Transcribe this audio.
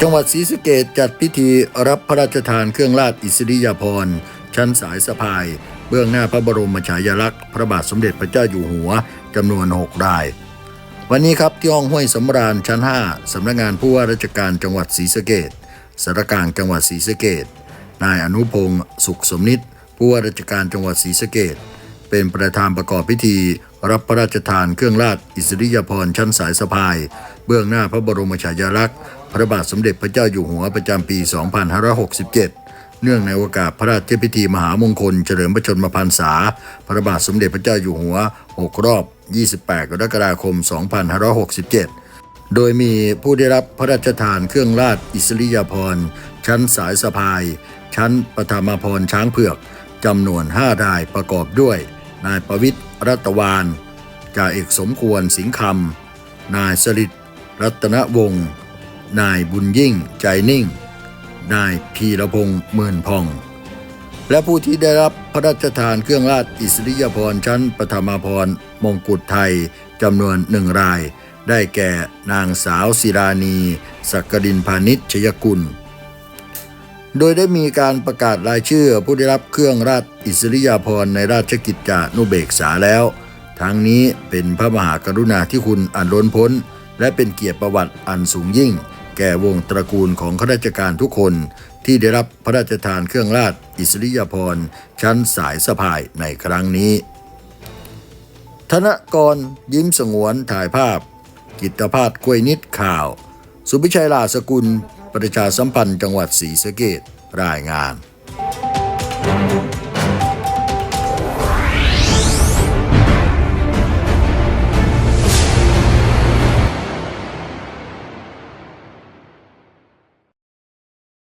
จังหวัดศรีสะเกดจัดพิธีรับพระราชทานเครื่องราชอิสริยาภรณ์ชั้นสายสะพาย เบื้องหน้าพระบรมฉายาลักษณ์ พระบาทสมเด็จพระเจ้าอยู่หัวจำนวน 6 ราย วันนี้ครับที่ห้องห้วยสำราญชั้น 5สำนักงานผู้ว่าราชการจังหวัดศรีสะเกดสารกลางจังหวัดศรีสะเกดนายอนุพงศ์สุขสมนิตผู้ว่าราชการจังหวัดศรีสะเกดเป็นประธานประกอบพิธี รับพระราชทานเครื่องราชอิสริยาภรณ์ชั้นสายสะพาย เบื้องหน้าพระบรมฉายาลักษณ์พระบาทสมเด็จพระเจ้าอยู่หัวประจำปี 2567 เนื่องในโอกาสพระราชพิธีมหามงคล เฉลิมพระชนมพรรษา พระบาทสมเด็จพระเจ้าอยู่หัว 6 รอบ 28 กรกฎาคม 2567 โดยมีผู้ได้รับพระราชทานเครื่องราชอิสริยาภรณ์ชั้นสายสะพาย ชั้นปฐมาภรณ์ช้างเผือกจำนวน 5 รายประกอบด้วย นายประวิทย์รัตวานจ่าเอกสมควรสิงห์คำนายสริต รัตนวงศ์นายบุญยิ่งใจนิ่ง นายพีรพงษ์มือนพอง และผู้ที่ได้รับพระราชทานเครื่องราชอิสริยาภรณ์ชั้นปฐมาภรณ์มงกุฎไทยจำนวนหนึ่งราย ได้แก่นางสาวศิรานีสักดินพาณิชชยกุล โดยได้มีการประกาศรายชื่อผู้ได้รับเครื่องราชอิสริยาภรณ์ในราชกิจจานุเบกษาแล้ว ทั้งนี้เป็นพระมหากรุณาธิคุณอันล้นพ้น และเป็นเกียรติประวัติอันสูงยิ่ง แก่วงตระกูลของข้าราชการทุกคนที่ได้รับพระราชทานเครื่องราชอิสริยาภรณ์ชั้นสายสะพายในครั้งนี้ ธนกรยิ้มสงวนถ่ายภาพ กิตภาพกล้วยนิดข่าว สุพิชัยลาสกุล ประชาสัมพันธ์จังหวัดศรีสะเกดรายงาน